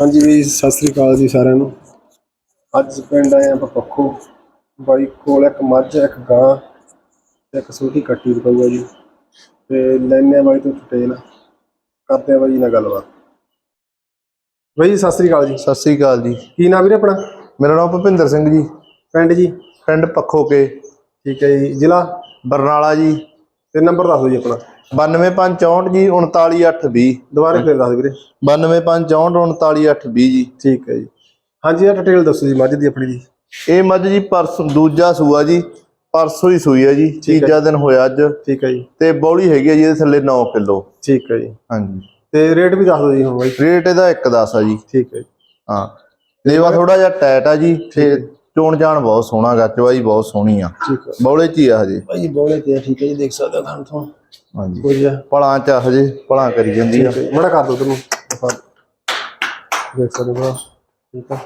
ਹਾਂਜੀ ਵੀ ਸਤਿ ਸ੍ਰੀ ਅਕਾਲ ਜੀ ਸਾਰਿਆਂ ਨੂੰ। ਅੱਜ ਪਿੰਡ ਆਏ ਆਪਾਂ ਪੱਖੋ। ਬਾਈ ਕੋਲ ਇੱਕ ਮੱਝ ਇੱਕ ਗਾਂ ਤੇ ਇੱਕ ਛੋਟੀ ਕੱਟੀ ਬਤਾਊਗਾ ਜੀ। ਤੇ ਲੈਣੇ ਆ ਬਾਈ ਤੋਂ ਡਿਟੇਲ। ਕਰਦੇ ਆ ਬਾਈ ਨਾਲ ਗੱਲਬਾਤ। ਬਾਈ ਸਤਿ ਸ੍ਰੀ ਅਕਾਲ ਜੀ। ਸਤਿ ਸ੍ਰੀ ਅਕਾਲ ਜੀ। ਕੀ ਨਾਮ ਵੀਰੇ ਆਪਣਾ? ਮੇਰਾ ਨਾਮ ਭੁਪਿੰਦਰ ਸਿੰਘ ਜੀ। ਪਿੰਡ ਜੀ? ਪਿੰਡ ਪੱਖੋਕੇ। ਠੀਕ ਹੈ ਜੀ ਜ਼ਿਲ੍ਹਾ? ਬਰਨਾਲਾ ਜੀ। ਤੇ ਨੰਬਰ ਦੱਸ ਦਿਓ ਜੀ ਆਪਣਾ। 92564 ਜੀ 39820 ਦੁਬਾਰਾ ਫੇਰ ਦੱਸ ਦਿਓ ਵੀਰੇ। 92564 39820 ਜੀ। ਠੀਕ ਹੈ ਜੀ। ਹਾਂਜੀ ਇਹ ਡਿਟੇਲ ਦੱਸੋ ਜੀ ਮੱਝ ਦੀ ਆਪਣੀ ਦੀ ਇਹ ਮੱਝ ਜੀ ਪਰਸੋਂ ਦੂਜਾ ਸੂਆ ਜੀ। ਪਰਸੋਂ ਹੀ ਸੂਈ ਹੈ ਜੀ। ਤੀਜਾ ਦਿਨ ਹੋਇਆ ਅੱਜ। ਠੀਕ ਹੈ ਜੀ। ਤੇ ਬੌਲੀ ਹੈਗੀ ਹੈ ਜੀ ਇਹਦੇ ਥੱਲੇ 9 ਕਿਲੋ। ਠੀਕ ਹੈ ਜੀ। ਹਾਂਜੀ। ਤੇ ਰੇਟ ਵੀ ਦੱਸ ਦਿਓ ਜੀ ਹੁਣ ਬਾਈ। ਰੇਟ ਇਹਦਾ 1.10 ਆ ਜੀ। ਠੀਕ ਹੈ ਜੀ। ਹਾਂ। ਲੇਵਾ ਥੋੜਾ ਜਿਹਾ ਟਾਈਟ ਆ ਜੀ ਤੇ ਚੋਣ ਜਾਣ ਬਹੁਤ ਸੋਹਣਾ ਗਾ ਚਵਾਈ ਬਹੁਤ ਸੋਹਣੀ ਆ। ਠੀਕ ਹੈ ਬੌਲੇ ਚ ਹੀ ਆ ਹਜੇ। ਭਾਈ ਬੋਲੇ ਤੇ ਆ, ਠੀਕ ਹੈ ਜੀ ਦੇਖ ਸਕਦੇ ਹੋ ਤੁਹਾਨੂੰ ਤੋਂ। ਹਾਂਜੀ। ਕੋਈ ਆ। ਭਲਾਂ ਚ ਆ ਹਜੇ ਭਲਾਂ ਕਰੀ ਜਾਂਦੀ ਆ। ਮੜਾ ਕਰ ਦੋ ਤੈਨੂੰ। ਦੇਖ ਸਕਦੇ ਹੋ ਠੀਕ ਹੈ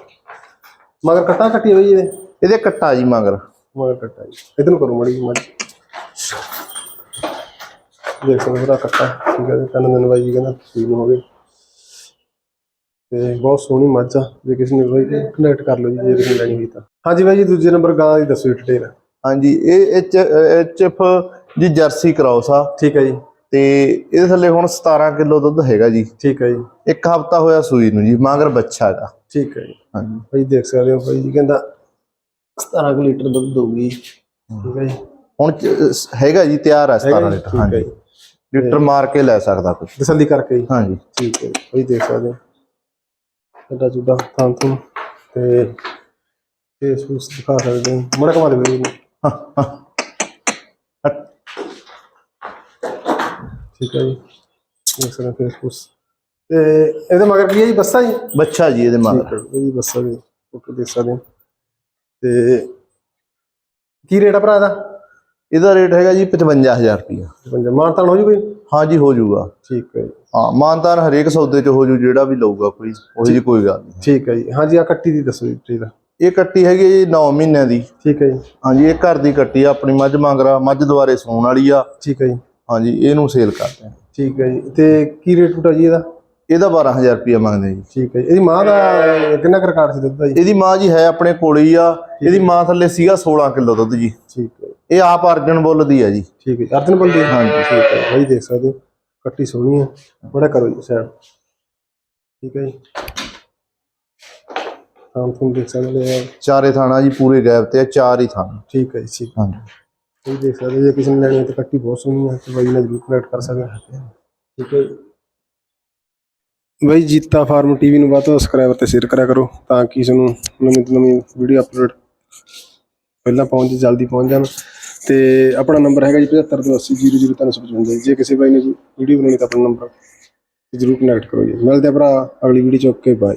ਮਗਰ ਕੱਟਾ ਕੱਟੀ ਹੋਈ ਇਹਦੇ? ਇਹਦੇ ਕੱਟਾ ਜੀ ਮਗਰ। ਮਗਰ ਕੱਟਾ ਜੀ। ਇਧਰ ਨੂੰ ਕਰੋ ਮੜੀ ਮੜੀ। ਦੇਖ ਸਕਦੇ ਹੋ ਕੱਟਾ। ਠੀਕ ਹੈ ਜੀ ਬਾਈ ਜੀ ਕਹਿੰਦਾ ਠੀਕ ਹੋ ਗਏ। ਤੇ ਬਹੁਤ ਸੋਹਣੀ ਮੱਝ ਆ। ਜੇ ਕਿਸੇ ਨੇ ਬਾਈ ਕਨੈਕਟ ਕਰ ਲਓ ਜੀ ਜੇ ਕਿਸੇ ਨੇ ਲੈਣੀ ਹੋਈ ਤਾਂ। ਹਾਂਜੀ ਬਾਈ ਜੀ ਦੂਜੇ ਨੰਬਰ ਗਾਂ ਦੀ ਦੱਸੋ ਡਿਟੇਲ ਹਾਂਜੀ ਇਹ H H F G jersey cross ਆ। ਠੀਕ ਹੈ ਜੀ। ਤੇ ਇਹਦੇ ਥੱਲੇ ਹੁਣ 17 ਕਿਲੋ ਦੁੱਧ ਹੈਗਾ ਜੀ। ਠੀਕ ਹੈ ਜੀ। ਇੱਕ ਹਫਤਾ ਹੋਇਆ ਸੂਈ ਨੂੰ ਜੀ ਮਗਰ ਬੱਚਾ ਹੈਗਾ। ਠੀਕ ਹੈ ਜੀ। ਹਾਂਜੀ। ਭਾਈ ਦੇਖ ਸਕਦੇ ਹੋ ਭਾਈ ਜੀ ਕਹਿੰਦਾ 17 ਕੁ ਲੀਟਰ ਦੁੱਧ ਦਊਗੀ। ਠੀਕ ਹੈ ਜੀ। ਹੁਣ ਹੈਗਾ ਜੀ ਤਿਆਰ ਹੈ 17 ਹੈਗਾ ਜੀ? ਲੀਟਰ। ਹਾਂਜੀ। ਲੀਟਰ ਮਾਰ ਕੇ ਲੈ ਸਕਦਾ ਕੋਈ। ਤਸੱਲੀ ਕਰਕੇ ਜੀ। ਹਾਂਜੀ। ਠੀਕ ਹੈ ਭਾਈ ਦੇਖ ਸਕਦੇ ਹੋ। ਇਹਦਾ ਜੁਦਾ ਥਾਂ ਤੋਂ ਤੇ ਫੇਸ ਫੂਸ ਦਿਖਾ ਸਕਦੇ ਹੋ। ਮੜਾ ਕਮਾ ਦੇ ਵੀਰੇ ਨੂੰ ਠੀਕ ਹੈ ਜੀ। ਦੇਖ ਸਕਦੇ ਫੇਸ ਫੂਸ। ਤੇ ਇਹਦੇ ਮਗਰ ਕੀ ਹੈ ਜੀ? ਬੱਸਾ ਜੀ? ਬੱਚਾ ਜੀ ਇਹਦੇ ਮਗਰ। ਠੀਕ ਹੈ ਜੀ, ਇਹ ਵੀ ਬੱਸਾ ਜੀ ਫੋਟੋ ਦੇਖ ਸਕਦੇ ਤੇ ਕੀ ਰੇਟ ਆ ਭਰਾ ਦਾ ਇਹਦਾ ਰੇਟ ਹੈਗਾ ਜੀ 55000 ਰੁਪਇਆ ਮਾਨਤਾਨ ਹੋ ਜੂ ਕੋਈ? ਹਾਂਜੀ ਹੋ ਜਾਊਗਾ ਠੀਕ ਹੈ ਜੀ। ਹਾਂ ਮਾਨਤਾਨ ਹਰੇਕ ਸੌਦੇ ਚ ਹੋ ਜੂ ਜਿਹੜਾ ਵੀ ਲਊਗਾ ਕੋਈ ਉਹੀ ਜੀ ਕੋਈ ਗੱਲ ਨਹੀਂ। ਠੀਕ ਹੈ ਜੀ। ਹਾਂਜੀ ਆ ਕੱਟੀ ਦੀ ਦੱਸੋ ਜੀ ਦਾ ਇਹ ਕੱਟੀ ਹੈਗੀ ਜੀ 9 ਮਹੀਨਿਆਂ ਦੀ। ਠੀਕ ਹੈ ਜੀ। ਹਾਂਜੀ ਇਹ ਘਰ ਦੀ ਕੱਟੀ ਆ ਆਪਣੀ ਮੱਝ ਮੰਗਰਾ ਮੱਝ ਦੁਆਰੇ ਸੂਣ ਵਾਲੀ ਆ। ਠੀਕ ਹੈ ਜੀ। ਹਾਂਜੀ ਇਹਨੂੰ ਸੇਲ ਕਰਦੇ ਆ। ਠੀਕ ਹੈ ਜੀ। ਤੇ ਕੀ ਰੇਟ ਟੂਟਾ ਜੀ ਇਹਦਾ? ਇਹਦਾ 12000 ਰੁਪਇਆ ਮੰਗਦੇ ਜੀ। ਠੀਕ ਹੈ ਜੀ। ਇਹਦੀ ਮਾਂ ਦਾ ਕਿੰਨਾ ਕੁ ਰਿਕਾਰਡ ਸੀ ਦੁੱਧ ਦਾ ਜੀ? ਇਹਦੀ ਮਾਂ ਜੀ ਹੈ ਆਪਣੇ ਕੋਲੇ ਹੀ ਆ। ਇਹਦੀ ਮਾਂ ਥੱਲੇ ਸੀਗਾ 16 ਕਿਲੋ ਦੁੱਧ ਜੀ। ਠੀਕ ਹੈ ਜੀ, ਇਹ ਆਪ ਅਰਜਨ ਬੁੱਲ ਦੀ ਆ ਜੀ। ਠੀਕ ਹੈ। ਅਰਜਨ ਬਲਦੀ ਹਾਂਜੀ। ਠੀਕ ਹੈ ਭਾਈ ਦੇਖ ਸਕਦੇ ਹੋ ਕੱਟੀ ਸੋਹਣੀ ਹੈ। ਬੜਾ ਕਰੋ ਜੀ ਸਾਈਡ ਠੀਕ ਹੈ ਜੀ। ਤਾਂ ਤੁਹਾਨੂੰ ਦੇਖ ਸਕਦੇ ਹੋ। ਚਾਰੇ ਥਾਣਾ ਜੀ ਪੂਰੇ ਗੈਪ ਤੇ ਚਾਰ ਹੀ ਥਾਣਾ। ਠੀਕ ਹੈ ਜੀ ਹਾਂਜੀ। ਇਹ ਦੇਖ ਸਕਦੇ ਹੋ, ਜੇ ਕਿਸੇ ਨੇ ਲੈਣੀ ਹੈ ਤਾਂ ਕੱਟੀ ਬਹੁਤ ਸੋਹਣੀ ਹੈ ਤੇ ਬਾਈ ਨਾਲ ਜਰੂਰ ਕਨੈਕਟ ਕਰ ਸਕਦੇ ਹੋ। ਠੀਕ ਹੈ ਬਾਈ ਜੀਤਾ ਫਾਰਮ ਟੀਵੀ ਨੂੰ ਵੱਧ ਤੋਂ ਸਬਸਕ੍ਰਾਈਬਰ ਤੇ ਸ਼ੇਅਰ ਕਰਿਆ ਕਰੋ ਤਾਂ ਕਿ ਨਵੀਂ ਤੋਂ ਨਵੀਂ ਵੀਡੀਓ ਅਪਲੋਡ ਪਹਿਲਾਂ ਪਹੁੰਚ ਜੇ ਜਲਦੀ ਪਹੁੰਚ ਜਾਣ। ਤੇ ਆਪਣਾ ਨੰਬਰ ਹੈਗਾ ਜੀ 7528000355 ਜੇ ਕਿਸੇ ਬਾਈ ਨੇ ਵੀਡੀਓ ਬਣਾਉਣੀ ਤਾਂ ਆਪਣਾ ਨੰਬਰ ਜ਼ਰੂਰ ਕਨੈਕਟ ਕਰੋ ਜੀ। ਮਿਲਦੇ ਆ ਭਰਾ, ਅਗਲੀ ਵੀਡੀਓ ਚ, ਓਕੇ ਬਾਏ